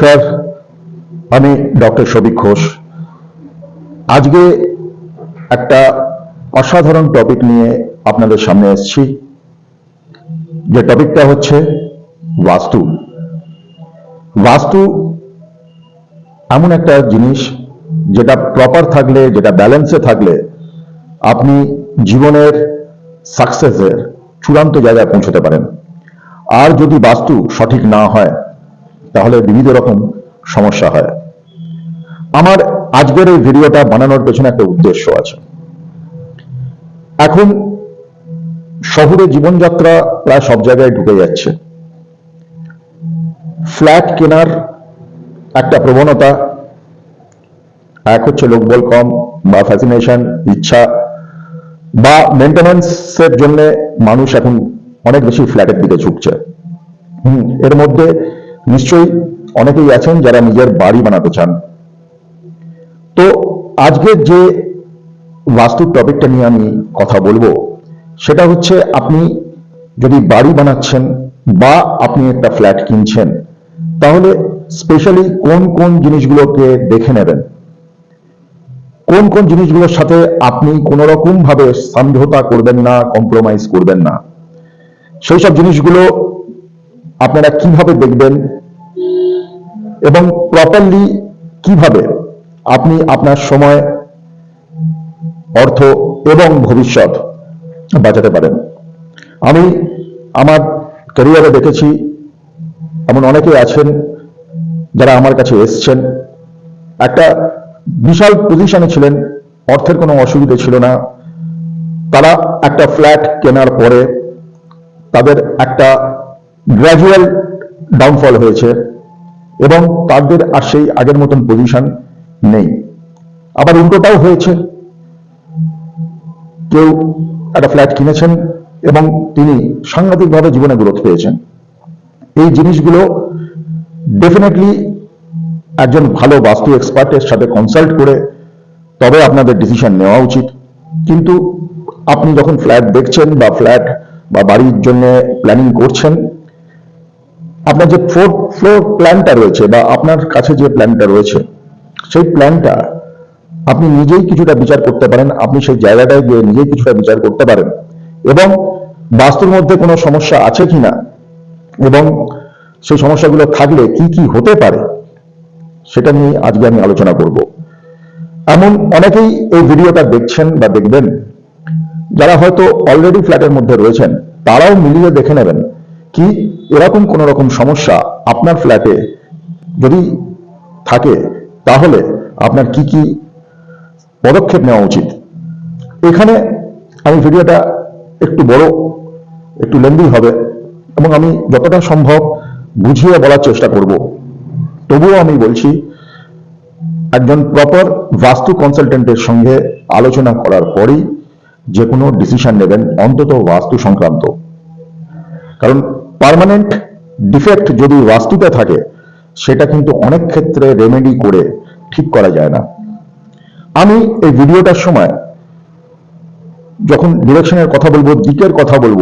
নমস্কার আমি ডক্টর সবিক ঘোষ। আজকে একটা অসাধারণ টপিক নিয়ে আপনাদের সামনে এসেছি। যে টপিকটা হচ্ছে বাস্তু। বাস্তু এমন একটা জিনিস যেটা প্রপার থাকলে, যেটা ব্যালেন্সে থাকলে আপনি জীবনের সাকসেসের চূড়ান্ত জায়গায় পৌঁছতে পারেন। আর যদি বাস্তু সঠিক না হয় তাহলে বিবিধ রকম সমস্যা হয়। আমার আজকের এই ভিডিওটা বানানোর পেছনে একটা উদ্দেশ্য আছে। এখন শহুরে জীবনযাত্রা প্রায় সব জায়গায় ঢুকে যাচ্ছে। ফ্ল্যাট কেনার একটা প্রবণতা, এক হচ্ছে লোকবল কম বা ফ্যাসিনেশন ইচ্ছা বা মেনটেন্যান্সের জন্য মানুষ এখন অনেক বেশি ফ্ল্যাটের দিকে ঝুঁকছে। হুম, এর মধ্যে নিশ্চয়ই অনেকেই আছেন যারা নিজের বাড়ি বানাতে চান। তো আজকের যে বাস্তুর টপিকটা নিয়ে আমি কথা বলব, সেটা হচ্ছে আপনি যদি বাড়ি বানাচ্ছেন বা আপনি একটা ফ্ল্যাট কিনছেন, তাহলে স্পেশালি কোন কোন জিনিসগুলোকে দেখে নেবেন? কোন কোন জিনিসগুলোর সাথে আপনি কোনো রকম ভাবে সমঝোতা করবেন না কম্প্রোমাইজ করবেন না? সেই সব জিনিসগুলো আপনারা কীভাবে দেখবেন? এবং প্রপারলি কীভাবে আপনি আপনার সময়, অর্থ এবং ভবিষ্যৎ বাঁচাতে পারেন। আমি আমার ক্যারিয়ারে দেখেছি, এমন অনেকে আছেন যারা আমার কাছে এসছেন। একটা বিশাল পজিশনে ছিলেন, অর্থের কোনো অসুবিধে ছিল না। তারা একটা ফ্ল্যাট কেনার পরে তাদের একটা গ্র্যাজুয়াল ডাউনফল হয়েছে। এবং তাদের আর সেই আগের মতন পজিশন নেই। আবার উল্টোটাও হয়েছে। কেউ একটা ফ্ল্যাট কিনেছেন এবং তিনি সাংঘাতিকভাবে জীবনে গ্রোথ পেয়েছেন। এই জিনিসগুলো ডেফিনেটলি একজন ভালো বাস্তু এক্সপার্টের সাথে কনসাল্ট করে তবে আপনাদের ডিসিশন নেওয়া উচিত। কিন্তু আপনি যখন ফ্ল্যাট দেখছেন বা ফ্ল্যাট বা বাড়ির জন্য প্ল্যানিং করছেন আপনার যে ফোর্থ ফ্লোর প্ল্যানটা রয়েছে বা আপনার কাছে যে প্ল্যানটা রয়েছে, সেই প্ল্যানটা আপনি নিজেই কিছুটা বিচার করতে পারেন, আপনি সেই জায়গাটায় গিয়ে নিজেই কিছুটা বিচার করতে পারেন। এবং বাস্তুর মধ্যে কোনো সমস্যা আছে কিনা এবং সেই সমস্যাগুলো থাকলে কি কি হতে পারে? সেটা নিয়ে আজকে আমি আলোচনা করব। এমন অনেকেই এই ভিডিওটা দেখছেন বা দেখবেন, যারা হয়তো অলরেডি ফ্ল্যাটের মধ্যে রয়েছেন, তারাও মিলিয়ে দেখে নেবেন কি এরকম কোন রকম সমস্যা আপনার ফ্ল্যাটে যদি থাকে, তাহলে আপনার কি কি পদক্ষেপ নেওয়া উচিত? এখানে আমি ভিডিওটা একটু বড়, একটু লেন্দি হবে, এবং আমি যতটা সম্ভব বুঝিয়ে বলার চেষ্টা করব। তবুও আমি বলছি, একজন প্রপার বাস্তু কনসালটেন্টের সঙ্গে আলোচনা করার পরেই যে কোনো ডিসিশন নেবেন, অন্তত বাস্তু সংক্রান্ত। কারণ পার্মানেন্ট ডিফেক্ট যদি বাস্তুতে থাকে, সেটা কিন্তু অনেক ক্ষেত্রে রেমেডি করে ঠিক করা যায় না। আমি এই ভিডিওটার সময় যখন ডিরেকশনের কথা বলব, দিকের কথা বলব,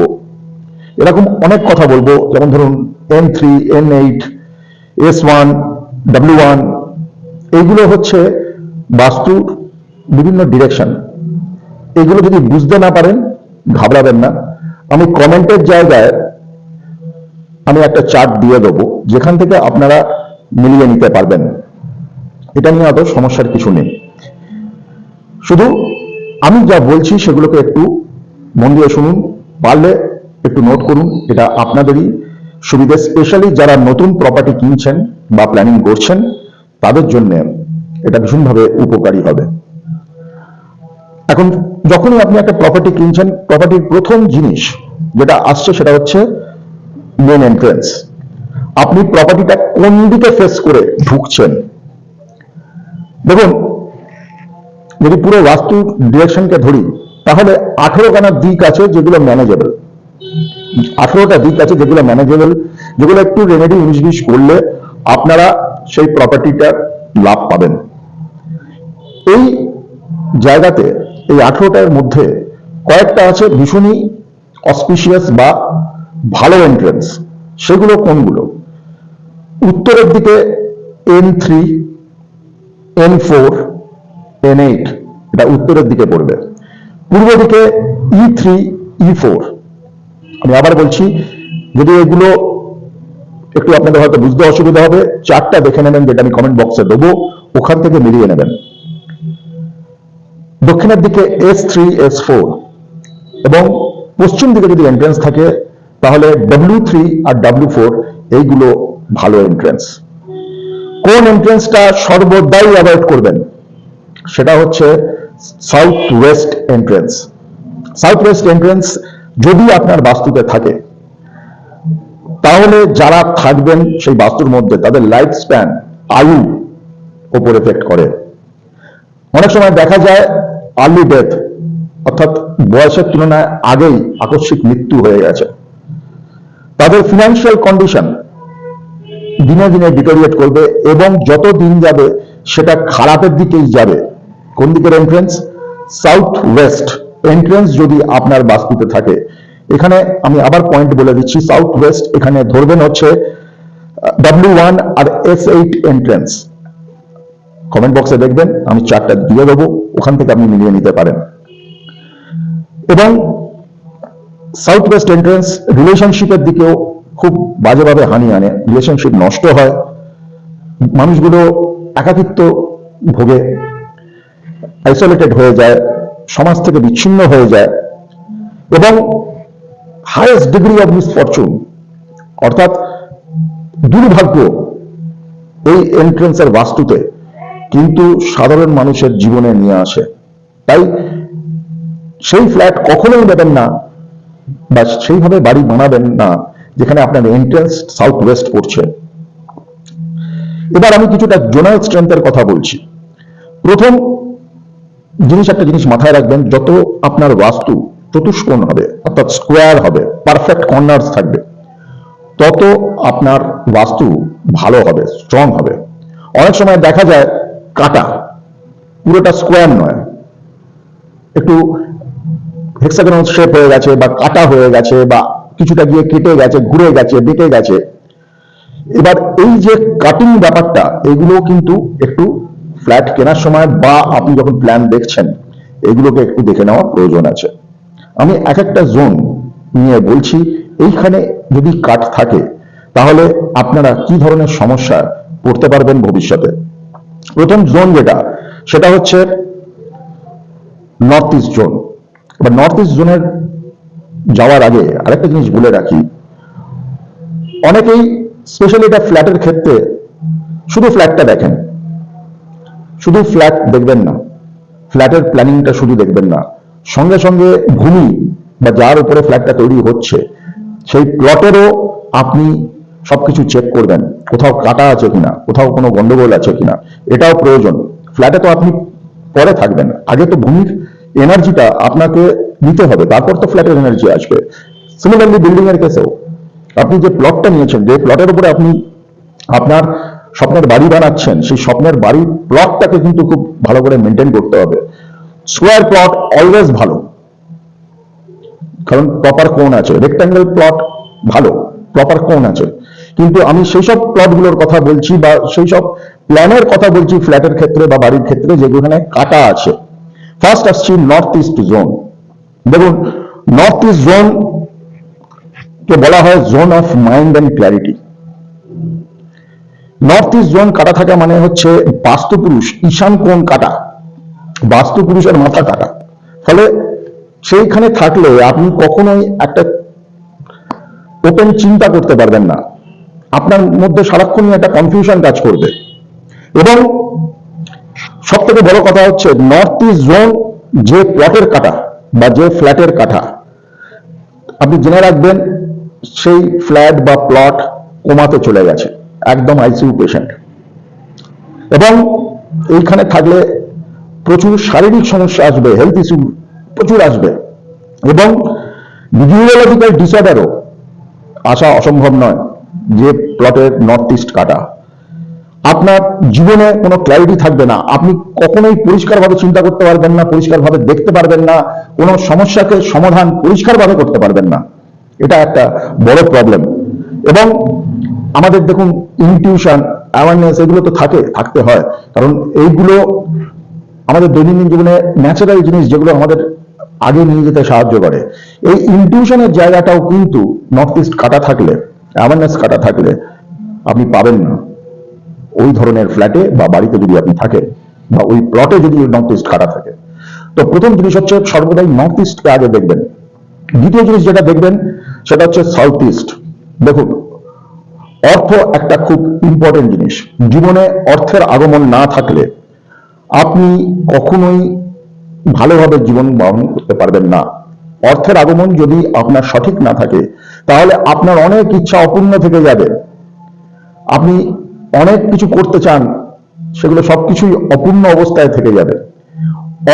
এরকম অনেক কথা বলব, যেমন ধরুন N three N eight S one W one এইগুলো হচ্ছে বাস্তুর বিভিন্ন ডিরেকশন এগুলো যদি বুঝতে না পারেন, ঘাবড়াবেন না। আমি কমেন্টের জায়গায় আমি একটা চার্ট দিয়ে দেবো, যেখান থেকে আপনারা মিলিয়ে নিতে পারবেন। এটা নিয়ে অত সমস্যার কিছু নেই। শুধু আমি যা বলছি সেগুলোকে একটু মন দিয়ে শুনুন, পারলে একটু নোট করুন, এটা আপনাদেরই সুবিধা স্পেশালি যারা নতুন প্রপার্টি কিনছেন বা প্ল্যানিং করছেন, তাদের জন্য এটা ভীষণভাবে উপকারী হবে। এখন যখনই আপনি একটা প্রপার্টি কিনছেন প্রপার্টির প্রথম জিনিস যেটা আসছে সেটা হচ্ছে মেন এন্ট্রেন্স আপনি প্রপার্টিটা কোন দিকে ফেস করে ঢুকছেন? দেখুন, যদি পুরো বাস্তু ডিরেকশনকে ধরি, তাহলে আঠেরো খানা দিক আছে যেগুলো ম্যানেজেবল আঠেরোটা দিক আছে যেগুলো ম্যানেজেবল যেগুলো একটু রেমেডি বিশ করলে আপনারা সেই প্রপার্টিটার লাভ পাবেন। এই জায়গাতে, এই আঠেরোটার মধ্যে কয়েকটা আছে ভীষণই অসপিশিয়াস বা ভালো এন্ট্রেন্স সেগুলো কোনগুলো? উত্তরের দিকে N three N four N eight এটা উত্তরের দিকে পড়বে। পূর্ব দিকে ই থ্রি ই ফোর আমি আবার বলছি, যদি এগুলো একটু আপনাদের হয়তো বুঝতে অসুবিধা হবে, চারটা দেখে নেবেন যেটা আমি কমেন্ট বক্সে দেবো, ওখান থেকে মিলিয়ে নেবেন। দক্ষিণের দিকে এস থ্রি এস ফোর এবং পশ্চিম দিকে যদি এন্ট্রেন্স থাকে তাহলে ডব্লিউ থ্রি আর ডাব্লিউ ফোর এইগুলো ভালো এন্ট্রেন্স কোন এন্ট্রেন্সটা সর্বদাই অ্যাভয়েড করবেন? সেটা হচ্ছে south west entrance south west entrance যদি আপনার বাস্তুতে থাকে, তাহলে যারা থাকবেন সেই বাস্তুর মধ্যে, তাদের লাইফ স্প্যান আয়ু ওপর এফেক্ট করে। অনেক সময় দেখা যায় আর্লি ডেথ অর্থাৎ বয়সের তুলনায় আগেই আকস্মিক মৃত্যু হয়ে গেছে। তাদের ফিনান্সিয়াল কন্ডিশন দিনে দিনে ডিটোরিয়েট করবে এবং যত দিন যাবে সেটা খারাপের দিকেই যাবে। কোন দিকের এন্ট্রেন্স সাউথ ওয়েস্ট এন্ট্রেন্স যদি আপনার বাস্তুতে থাকে। এখানে আমি আবার পয়েন্ট বলে দিচ্ছি সাউথ ওয়েস্ট এখানে ধরবেন হচ্ছে ডাব্লিউ ওয়ান আর এস এইট এন্ট্রেন্স কমেন্ট বক্সে দেখবেন, আমি চারটা দিয়ে দেবো, ওখান থেকে আপনি মিলিয়ে নিতে পারেন। এবং সাউথ ওয়েস্ট এন্ট্রেন্স রিলেশনশিপের দিকেও খুব বাজেভাবে হানি আনে। রিলেশনশিপ নষ্ট হয়। মানুষগুলো একাকিত্ব ভোগে। আইসোলেটেড হয়ে যায়। সমাজ থেকে বিচ্ছিন্ন হয়ে যায়। এবং হায়েস্ট ডিগ্রি অফ মিসফরচুন অর্থাৎ দুর্ভাগ্য এই এন্ট্রেন্সের বাস্তুতে কিন্তু সাধারণ মানুষের জীবনে নিয়ে আসে। তাই সেই ফ্ল্যাট কখনোই নেবেন না। বা সেইভাবে বাড়ি বানাবেন না, যেখানে আপনার এন্ট্রেন্স সাউথ ওয়েস্ট পড়ছে। এবার আমি কিছুটা জোনাল স্ট্রেংথের কথা বলছি। প্রথম জিনিস একটা জিনিস মাথায় রাখবেন, যত আপনার বাস্তু চতুষ্কোণ হবে, অর্থাৎ স্কোয়ার হবে পারফেক্ট কর্নার্স থাকবে, তত আপনার বাস্তু ভালো হবে স্ট্রং হবে। অনেক সময় দেখা যায় কাটা, পুরোটা স্কোয়ার নয়। একটু হেক্সাগোনাল শেপ হয়ে গেছে বা কাটা হয়ে গেছে বা কিছুটা গিয়ে কেটে গেছে, ঘুরে গেছে, বেঁকে গেছে। এবার এই যে কাটিং ব্যাপারটা এগুলো কিন্তু একটু ফ্ল্যাট কেনার সময় বা আপনি যখন প্ল্যান দেখছেন, এগুলোকে একটু দেখে নেওয়ার প্রয়োজন আছে। আমি এক একটা জোন নিয়ে বলছি, এইখানে যদি কাট থাকে, তাহলে আপনারা কি ধরনের সমস্যা পড়তে পারবেন ভবিষ্যতে? প্রথম জোন যেটা, সেটা হচ্ছে নর্থ ইস্ট জোন এবার নর্থ ইস্ট জোনের যাওয়ার আগে আরেকটা জিনিস বলে রাখি। অনেকেই স্পেশালি এটা ফ্ল্যাটের ক্ষেত্রে শুধু ফ্ল্যাটটা দেখেন। শুধু ফ্ল্যাট দেখবেন না। ফ্ল্যাটের প্ল্যানিংটা শুধু দেখবেন না। সঙ্গে সঙ্গে ভূমি বা যার উপরে ফ্ল্যাটটা তৈরি হচ্ছে, সেই প্লটেরও আপনি সবকিছু চেক করবেন। কোথাও কাটা আছে কিনা, কোথাও কোনো গন্ডগোল আছে কিনা, এটাও প্রয়োজন। ফ্ল্যাটে তো আপনি পরে থাকবেন। আগে তো ভূমির এনার্জিটা আপনাকে নিতে হবে, তারপর তো ফ্ল্যাটের এনার্জি আসবে। সিমিলারলি বিল্ডিং এর কেসেও আপনি যে প্লটটা নিয়েছেন, যে প্লটের উপরে আপনি আপনার স্বপ্নের বাড়ি বানাচ্ছেন, সেই স্বপ্নের বাড়ির প্লটটাকে কিন্তু খুব ভালো করে মেনটেন করতে হবে। স্কোয়ার প্লট অলওয়েজ ভালো। কারণ প্রপার কোণ আছে। রেক্টাঙ্গেল প্লট ভালো প্রপার কোণ আছে। কিন্তু আমি সেই সব প্লটগুলোর কথা বলছি বা সেই সব প্ল্যানের কথা বলছি ফ্ল্যাটের ক্ষেত্রে বা বাড়ির ক্ষেত্রে যেগুলো কাটা আছে। ফার্স্ট আসছি নর্থ ইস্ট জোন দেখুন নর্থ ইস্ট জোন কে বলা হয় zone of mind and clarity north east zone কাটা থাকা মানে হচ্ছে বাস্তুপুরুষ, ঈশান কোণ কাটা বাস্তুপুরুষের মাথা কাটা। ফলে সেইখানে থাকলে আপনি কখনোই একটা ওপেন চিন্তা করতে পারবেন না। আপনার মধ্যে সারাক্ষণই একটা কনফিউশন কাজ করবে। এবং সব থেকে বড় কথা হচ্ছে নর্থ ইস্ট জোন যে প্লটের কাটা বা যে ফ্ল্যাটের কাঠা আপনি জেনে রাখবেন সেই ফ্ল্যাট বা প্লট কোমাতে চলে গেছে, একদম আইসিইউ পেশেন্ট এবং এইখানে থাকলে প্রচুর শারীরিক সমস্যা আসবে হেলথ ইস্যু প্রচুর আসবে এবং নিউরোলজিক্যাল ডিসঅর্ডারও আসা অসম্ভব নয় যে প্লটের নর্থ ইস্ট কাটা। আপনার জীবনে কোনো ক্ল্যারিটি থাকবে না। আপনি কখনোই পরিষ্কারভাবে চিন্তা করতে পারবেন না, পরিষ্কারভাবে দেখতে পারবেন না, কোনো সমস্যাকে সমাধান পরিষ্কারভাবে করতে পারবেন না। এটা একটা বড় প্রবলেম এবং আমাদের দেখুন ইনটিউশন অ্যাওয়ারনেস এগুলো তো থাকে, থাকতে হয়। কারণ এইগুলো আমাদের দৈনন্দিন জীবনে ন্যাচারাল জিনিস যেগুলো আমাদের আগে নিয়ে যেতে সাহায্য করে। এই ইনটিউশনের জায়গাটাও কিন্তু নর্থ ইস্ট কাটা থাকলে অ্যাওয়ারনেস কাটা থাকলে আপনি পাবেন না। ওই ধরনের ফ্ল্যাটে বা বাড়িতে যদি আপনি থাকেন বা ওই প্লটে যদি নর্থ ইস্ট কাটা থাকে। তো প্রথম জিনিস হচ্ছে সর্বদাই নর্থ ইস্টকে আগে দেখবেন। দ্বিতীয় জিনিস যেটা দেখবেন, সেটা হচ্ছে সাউথ ইস্ট দেখুন, অর্থ একটা খুব ইম্পর্টেন্ট জিনিস। জীবনে অর্থের আগমন না থাকলে আপনি কখনোই ভালোভাবে জীবন বহন করতে পারবেন না। অর্থের আগমন যদি আপনার সঠিক না থাকে, তাহলে আপনার অনেক ইচ্ছা অপূর্ণ থেকে যাবে। আপনি অনেক কিছু করতে চান, সেগুলো সবকিছুই অপূর্ণ অবস্থায় থেকে যাবে।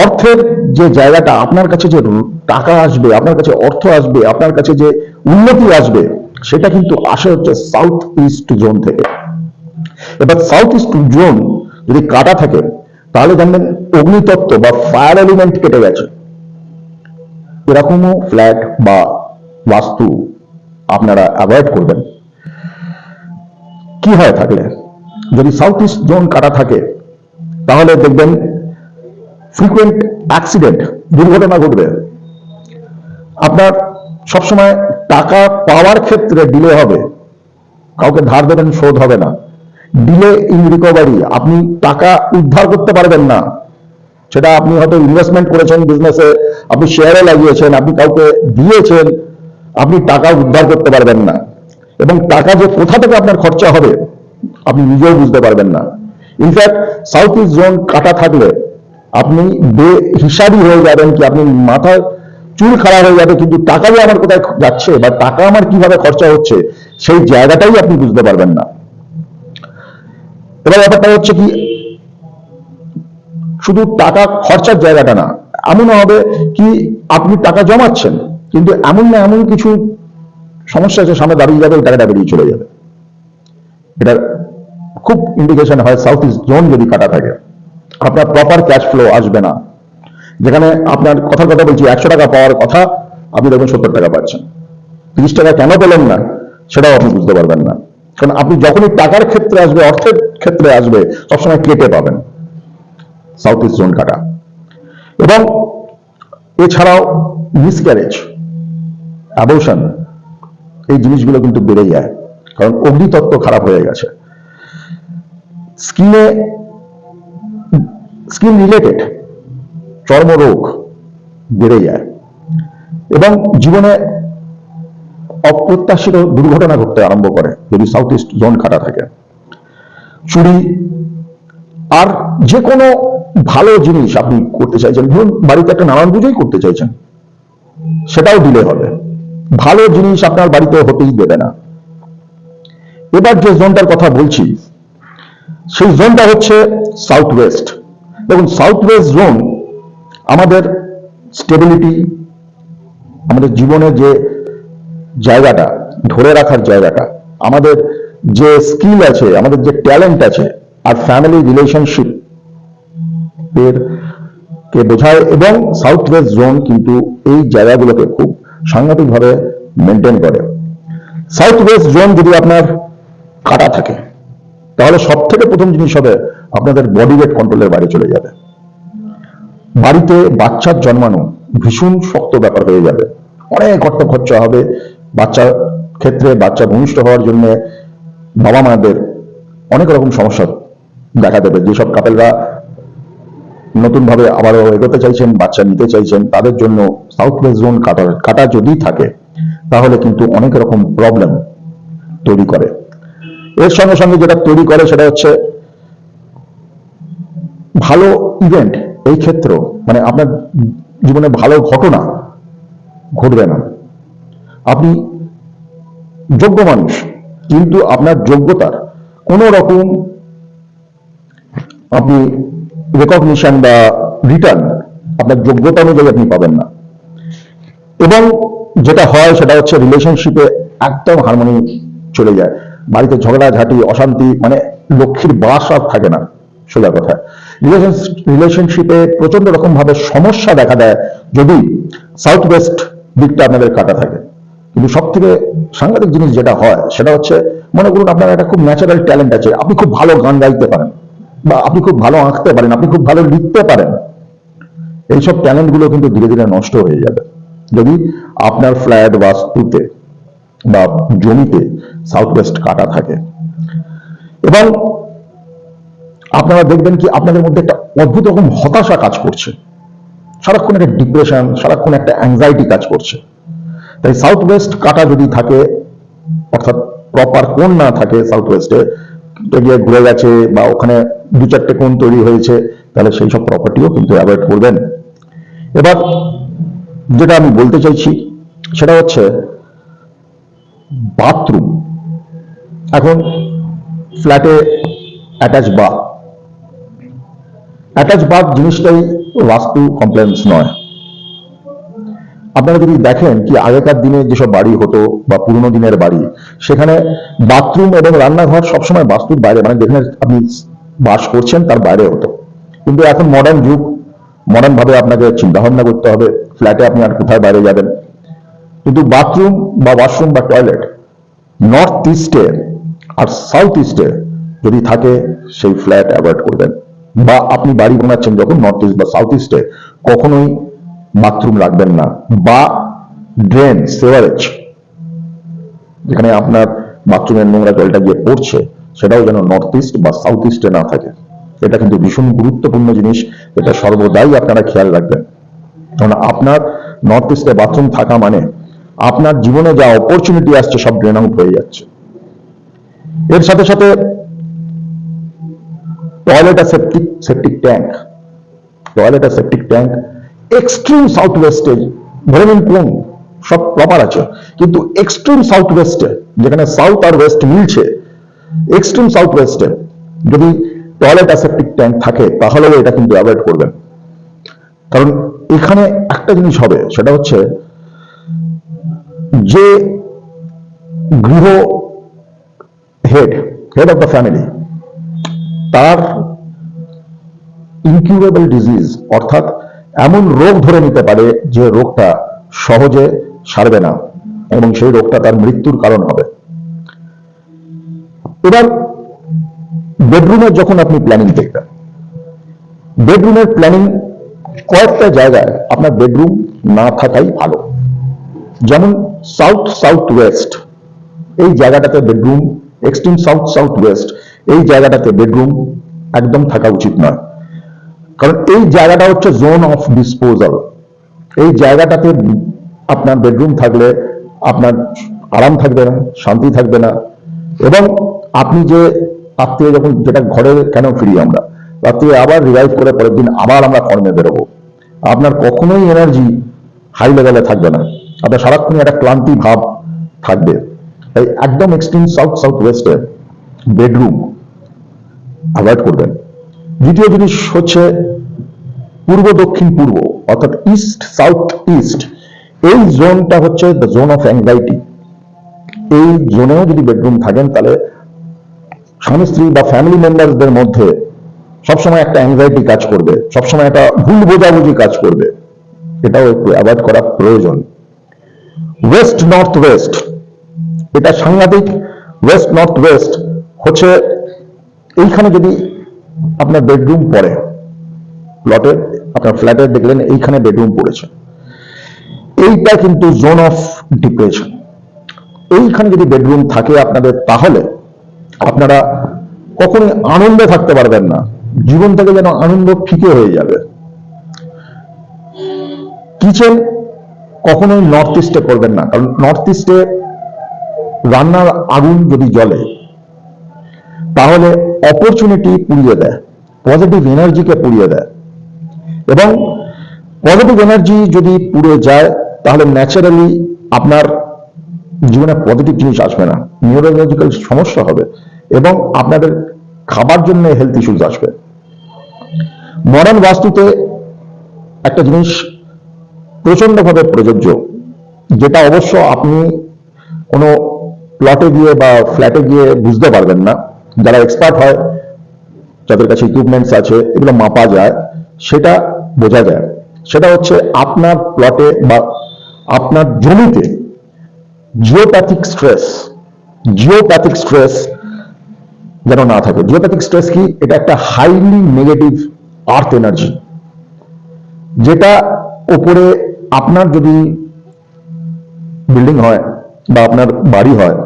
অর্থের যে জায়গাটা আপনার কাছে যে টাকা আসবে, আপনার কাছে অর্থ আসবে, আপনার কাছে যে উন্নতি আসবে, সেটা কিন্তু আসে হচ্ছে সাউথ ইস্ট জোন থেকে। এবার সাউথ ইস্ট জোন যদি কাটা থাকে, তাহলে জানবেন অগ্নিতত্ত্ব বা ফায়ার এলিমেন্ট কেটে গেছে। এরকমও ফ্ল্যাট বা বাস্তু আপনারা অ্যাভয়েড করবেন। কি হয় থাকলে? যদি সাউথ ইস্ট জোন কাটা থাকে, তাহলে দেখবেন ফ্রিকুয়েন্ট অ্যাক্সিডেন্ট দুর্ঘটনা ঘটবে। আপনার সবসময় টাকা পাওয়ার ক্ষেত্রে ডিলে হবে। কাউকে ধার দেবেন শোধ হবে না। ডিলে ইন রিকভারি আপনি টাকা উদ্ধার করতে পারবেন না। সেটা আপনি হয়তো ইনভেস্টমেন্ট করেছেন বিজনেসে আপনি শেয়ারে লাগিয়েছেন, আপনি কাউকে দিয়েছেন, আপনি টাকা উদ্ধার করতে পারবেন না। এবং টাকা যে কোথা থেকে আপনার খরচা হবে আপনি নিজেও বুঝতে পারবেন না। ইনফ্যাক্ট সাউথ ইস্ট জোন কাটা থাকলে আপনি বে হিসাবই হয়ে যাবেন কি আপনি মাথার চুল খারাপ হয়ে যাবে, কিন্তু টাকা যে আমার কোথায় যাচ্ছে বা টাকা আমার কীভাবে খরচা হচ্ছে, সেই জায়গাটাই আপনি বুঝতে পারবেন না। এবার ব্যাপারটা হচ্ছে কি, শুধু টাকা খরচার জায়গাটা না এমন হবে কি আপনি টাকা জমাচ্ছেন, কিন্তু এমন না এমন কিছু সমস্যা আছে, সামনে দাঁড়িয়ে যাবে টাকাটা বেরিয়ে চলে যাবে। এটা খুব ইন্ডিকেশন হয় সাউথ ইস্ট জোন যদি কাটা থাকে, আপনার প্রপার ক্যাশ ফ্লো আসবে না। যেখানে আপনার কথার কথা বলছি, একশো টাকা পাওয়ার কথা আপনি দেখবেন সত্তর টাকা পাচ্ছেন। তিরিশ টাকা কেন পেলেন না, সেটাও আপনি বুঝতে পারবেন না। কারণ আপনি যখনই টাকার ক্ষেত্রে আসবে, অর্থের ক্ষেত্রে আসবে, সবসময় কেটে পাবেন। সাউথ ইস্ট জোন কাটা। এবং এছাড়াও মিসক্যারেজ অ্যাবর্শন এই জিনিসগুলো কিন্তু বেড়ে যায়। কারণ অগ্নিতত্ত্ব খারাপ হয়ে গেছে। স্কিনে, স্কিন রিলেটেড চর্মরোগ বেড়ে যায় এবং জীবনে অপ্রত্যাশিত দুর্ঘটনা ঘটতে আরম্ভ করে, যদি সাউথ ইস্ট জোন কাটা থাকে। চুরি আর যে কোনো ভালো জিনিস আপনি করতে চাইছেন, ধরুন বাড়িতে একটা নানান পুজোই করতে চাইছেন, সেটাও ডিলে হবে। ভালো জিনিস আপনার বাড়িতে হতেই দেবে না। এবার যে জোনটার কথা বলছি সেই জোনটা হচ্ছে সাউথ ওয়েস্ট দেখুন সাউথ ওয়েস্ট জোন আমাদের স্টেবিলিটি আমাদের জীবনের যে জায়গাটা, ধরে রাখার জায়গাটা, আমাদের যে স্কিল আছে, আমাদের যে ট্যালেন্ট আছে, আর ফ্যামিলি রিলেশনশিপ এর কে বোঝায়, এবং সাউথ ওয়েস্ট জোন কিন্তু এই জায়গাগুলোকে খুব সাংঘাতিকভাবে মেনটেন করে। সাউথ ওয়েস্ট জোন যদি আপনার কাটা থাকে তাহলে সব থেকে প্রথম জিনিস হবে, আপনাদের বডি ওয়েট কন্ট্রোলের বাইরে চলে যাবে। বাড়িতে বাচ্চার জন্মানো ভীষণ শক্ত ব্যাপার হয়ে যাবে। অনেক অর্থ খরচা হবে। বাচ্চার ক্ষেত্রে বাচ্চা ভূমিষ্ঠ হওয়ার জন্য বাবা মাদের অনেক রকম সমস্যা দেখা দেবে। যেসব কাপেলরা নতুন ভাবে আবারও এগোতে চাইছেন, বাচ্চা নিতে চাইছেন, তাদের জন্য সাউথ ওয়েস্ট জোন কাটা কাটা যদি থাকে, তাহলে কিন্তু অনেক রকম প্রবলেম তৈরি করে। এর সঙ্গে সঙ্গে যেটা তৈরি করে সেটা হচ্ছে ভালো ইভেন্ট এই ক্ষেত্র মানে আপনার জীবনে ভালো ঘটনা ঘটবে না। আপনি যোগ্য মানুষ, কিন্তু আপনার যোগ্যতার কোন রকম আপনি রেকগনিশন বা রিটার্ন আপনার যোগ্যতা অনুযায়ী আপনি পাবেন না। এবং যেটা হয় সেটা হচ্ছে রিলেশনশিপে একদম হারমোনি চলে যায়। বাড়িতে ঝগড়াঝাটি অশান্তি মানে লক্ষ্মীর বাস আর থাকে না সোজা কথা রিলেশনশিপে প্রচণ্ড রকম ভাবে সমস্যা দেখা দেয় যদি সাউথ ওয়েস্ট দিকটা আপনাদের কাটা থাকে। কিন্তু সব থেকে সাংঘাতিক জিনিস যেটা হয়, সেটা হচ্ছে, মনে করুন আপনার একটা খুব ন্যাচারাল ট্যালেন্ট আছে, আপনি খুব ভালো গান গাইতে পারেন বা আপনি খুব ভালো আঁকতে পারেন, আপনি খুব ভালো লিখতে পারেন, এইসব ট্যালেন্টগুলো কিন্তু ধীরে ধীরে নষ্ট হয়ে যাবে। যদি আপনার ফ্ল্যাট বাস্তুতে বা জমিতে সাউথ ওয়েস্ট কাটা থাকে। এবং আপনারা দেখবেন কি আপনাদের মধ্যে একটা অদ্ভুত রকম হতাশা কাজ করছে। সারাক্ষণ একটা ডিপ্রেশন সারাক্ষণ একটা অ্যাংজাইটি কাজ করছে। তাই সাউথ ওয়েস্ট কাটা যদি থাকে, অর্থাৎ প্রপার কোন না থাকে সাউথ ওয়েস্টে গিয়ে ঘুরে গেছে বা ওখানে দু চারটে কোন তৈরি হয়েছে, তাহলে সেই সব প্রপার্টিও কিন্তু অ্যাভয়েড করবেন। এবার যেটা আমি বলতে চাইছি, সেটা হচ্ছে বাথরুম। এখন ফ্ল্যাটে অ্যাটাচ বাথ অ্যাটাচ বাথ জিনিসটাই বাস্তু কমপ্লেন্স নয়। আপনারা যদি দেখেন কি আগেকার দিনে যেসব বাড়ি হতো বা পুরনো দিনের বাড়ি, সেখানে বাথরুম এবং রান্নাঘর সবসময় বাস্তুর বাইরে মানে যেখানে আপনি বাস করছেন তার বাইরে হতো। কিন্তু এখন মডার্ন যুগ মডার্ন ভাবে আপনাকে চিন্তা ভাবনা করতে হবে ফ্ল্যাটে আপনি আর কোথায় বাইরে যাবেন? কিন্তু বাথরুম বা ওয়াশরুম বা টয়লেট নর্থ ইস্টে আর সাউথ ইস্টে যদি থাকে, সেই ফ্ল্যাট অ্যাভয়েড করবেন। বা আপনি বাড়ি বানাচ্ছেন যখন নর্থ ইস্ট বা সাউথ ইস্টে কখনোই বাথরুম রাখবেন না। বা ড্রেন সেভারেজ যেখানে আপনার বাথরুমের নোংরা জলটা গিয়ে পড়ছে, সেটাও যেন নর্থ ইস্ট বা সাউথ ইস্টে না থাকে। এটা কিন্তু ভীষণ গুরুত্বপূর্ণ জিনিস, এটা সর্বদাই আপনারা খেয়াল রাখবেন। কারণ আপনার নর্থ ইস্টে বাথরুম থাকা মানে আপনার জীবনে যা অপরচুনিটি আসছে, সব ড্রেন আউট হয়ে যাচ্ছে। এর সাথে সাথে টয়লেট আর সেপ্টিক সেপ্টিক ট্যাঙ্ক টয়লেট আর সেপ্টিক ট্যাঙ্ক এক্সট্রিম সাউথ ওয়েস্টে ধরে নিন কোন, সব প্রপার আছে। কিন্তু এক্সট্রিম সাউথ ওয়েস্টে যেখানে সাউথ আর ওয়েস্ট মিলছে এক্সট্রিম সাউথ ওয়েস্টে যদি টয়লেট আর সেপ্টিক ট্যাঙ্ক থাকে, তাহলেও এটা কিন্তু অ্যাভয়েড করবেন। কারণ এখানে একটা জিনিস হবে, সেটা হচ্ছে যে গৃহ head head of the family তার ইনকিউরেবল ডিজিজ অর্থাৎ এমন রোগ ধরে নিতে পারে যে রোগটা সহজে সারবে না এবং সেই রোগটা তার মৃত্যুর কারণ হবে। এবার বেডরুমের যখন আপনি প্ল্যানিং দেখবেন বেডরুমের প্ল্যানিং কয়েকটা জায়গায় আপনার বেডরুম না থাকাই ভালো। যেমন সাউথ সাউথ ওয়েস্ট এই জায়গাটাতে bedroom extreme south south west এই জায়গাটাতে বেডরুম একদম থাকা উচিত নয়। কারণ এই জায়গাটা হচ্ছে জোন অফ ডিসপোজাল এই জায়গাটাতে আপনার বেডরুম থাকলে আপনার আরাম থাকবে না, শান্তি থাকবে না। এবং আপনি যে রাত্রে যখন যেটা ঘরে কেন ফিরি আমরা? রাত্রে আবার রিভাইভ করে পরের দিন আবার আমরা কর্মে বেরোবো। আপনার কখনোই এনার্জি হাই লেভেলে থাকবে না। আপনার সারাক্ষণই একটা ক্লান্তি ভাব থাকবে। তাই একদম এক্সট্রিম সাউথ সাউথ ওয়েস্টে বেডরুম অ্যাভয়েড করবেন। দ্বিতীয় জিনিস হচ্ছে পূর্ব, দক্ষিণ, পূর্ব, অর্থাৎ ইস্ট সাউথ ইস্ট এই জোনটা হচ্ছে দ্য জোন অফ অ্যাংজাইটি এই জোনেও যদি বেডরুম থাকেন, তাহলে স্বামী, স্ত্রী বা ফ্যামিলি মেম্বারদের মধ্যে সবসময় একটা অ্যাংজাইটি কাজ করবে, সবসময় একটা ভুল বোঝাবুঝি কাজ করবে। এটাও একটু অ্যাভয়েড করা প্রয়োজন। ওয়েস্ট নর্থ ওয়েস্ট এটা সাংঘাতিক ওয়েস্ট নর্থ ওয়েস্ট হচ্ছে এইখানে যদি আপনার বেডরুম পড়ে প্লটে আপনার ফ্ল্যাটে দেখলেন এইখানে বেডরুম পড়েছে। এইটা কিন্তু জোন অফ ডিপ্রেশন এইখানে যদি বেডরুম থাকে আপনাদের তাহলে আপনারা কখনোই আনন্দে থাকতে পারবেন না। জীবন থেকে যেন আনন্দ ফিকে হয়ে যাবে। কিচেন কখনোই নর্থ ইস্টে করবেন না। কারণ নর্থ ইস্টে রান্নার আগুন যদি জ্বলে, তাহলে অপরচুনিটি পুড়িয়ে দেয় পজিটিভ এনার্জিকে পুড়িয়ে দেয়। এবং পজিটিভ এনার্জি যদি পুড়ে যায়, তাহলে ন্যাচারালি আপনার জীবনে পজিটিভ জিনিস আসবে না নিউরোলজিক্যাল সমস্যা হবে এবং আপনাদের খাবার জন্য হেলথ ইস্যুজ আসবে। মডার্ন বাস্তুতে একটা জিনিস প্রচন্ডভাবে প্রযোজ্য, যেটা অবশ্য আপনি কোনো প্লটে গিয়ে বা ফ্ল্যাটে গিয়ে বুঝতে পারবেন না। যারা এক্সপার্ট হয়, যাদের কাছে ইকুইপমেন্টস আছে, এগুলো মাপা যায়, সেটা বোঝা যায়। সেটা হচ্ছে আপনার প্লটে বা আপনার জমিতে জিওপ্যাথিক স্ট্রেস জিওপ্যাথিক স্ট্রেস যেন না থাকে। জিওপ্যাথিক স্ট্রেস কি? এটা একটা হাইলি নেগেটিভ আর্থ এনার্জি যেটা ওপরে আপনার যদি বিল্ডিং হয় বা আপনার বাড়ি হয়,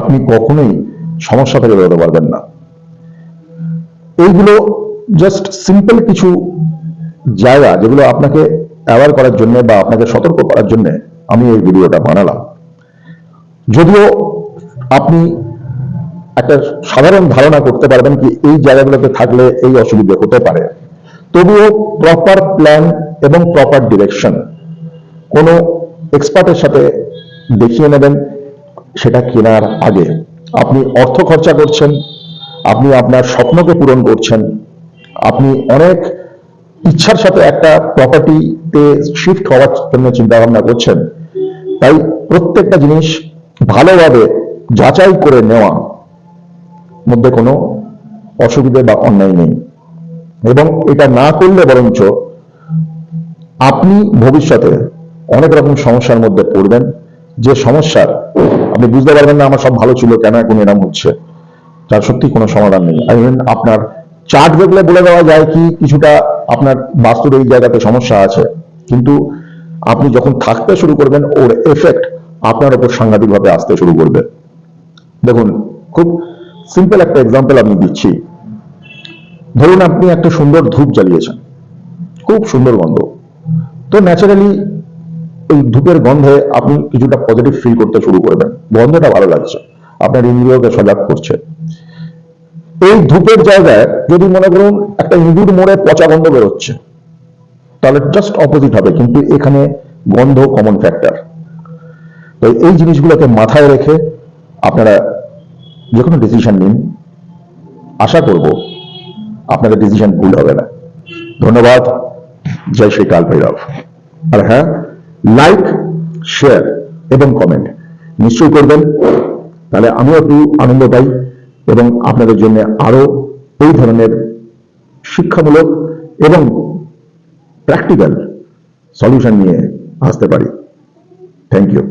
আপনি কখনোই সমস্যা থেকে বেরোতে পারবেন না। এইগুলো জাস্ট সিম্পল কিছু জায়গা যেগুলো আপনাকে অ্যাওয়ার করার জন্য বা আপনাকে সতর্ক করার জন্য আমি এই ভিডিওটা বানালাম। যদিও আপনি একটা সাধারণ ধারণা করতে পারবেন কি এই জায়গাগুলোতে থাকলে এই অসুবিধে হতে পারে। তবুও প্রপার প্ল্যান এবং প্রপার ডিরেকশন কোনো এক্সপার্টের সাথে দেখিয়ে নেবেন সেটা কেনার আগে। আপনি অর্থ খরচা করছেন, আপনি আপনার স্বপ্নকে পূরণ করছেন, আপনি অনেক ইচ্ছার সাথে একটা প্রপার্টিতে শিফট হওয়ার জন্য চিন্তা ভাবনা করছেন। তাই প্রত্যেকটা জিনিস ভালোভাবে যাচাই করে নেওয়া মধ্যে কোনো অসুবিধে বা অন্যায় নেই। এবং এটা না করলে বরঞ্চ আপনি ভবিষ্যতে অনেক রকম সমস্যার মধ্যে পড়বেন। যে সমস্যার, আপনি বুঝতে পারবেন না আমার সব ভালো ছিল, কেন এখন এরম হচ্ছে। তার সত্যি কোনো সমাধান নেই। আই মিন আপনার চার্ট দেখলে বলে দেওয়া যায় কি, কিছুটা আপনার বাস্তুর এই জায়গাতে সমস্যা আছে। কিন্তু আপনি যখন থাকতে শুরু করবেন, ওর এফেক্ট আপনার উপর সাংঘাতিকভাবে আসতে শুরু করবে। দেখুন, খুব সিম্পল একটা এক্সাম্পল আমি দিচ্ছি। ধরুন আপনি একটা সুন্দর ধূপ জ্বালিয়েছেন। খুব সুন্দর গন্ধ। তো ন্যাচারালি ওই ধূপের গন্ধে আপনি কিছুটা পজিটিভ ফিল করতে শুরু করবেন। গন্ধটা ভালো লাগছে। আপনার ইন্দ্রিয়কে সজাগ করছে। এই ধূপের জায়গায় যদি মনে করুন একটা ইঁদুর মোড়ে পচা গন্ধ বেরোচ্ছে, তাহলে জাস্ট অপোজিট হবে, কিন্তু এখানে গন্ধ কমন ফ্যাক্টর তো এই জিনিসগুলোকে মাথায় রেখে আপনারা যে কোনো ডিসিশন নিন। আশা করব আপনাদের ডিসিশন ভুল হবে না। ধন্যবাদ। জয় শ্রী কাল ভৈরব। আর হ্যাঁ লাইক শেয়ার এবং কমেন্ট নিশ্চয়ই করবেন। তাহলে আমিও একটু আনন্দ পাই এবং আপনাদের জন্য আরও এই ধরনের শিক্ষামূলক এবং প্র্যাকটিক্যাল সলিউশন নিয়ে আসতে পারি। Thank you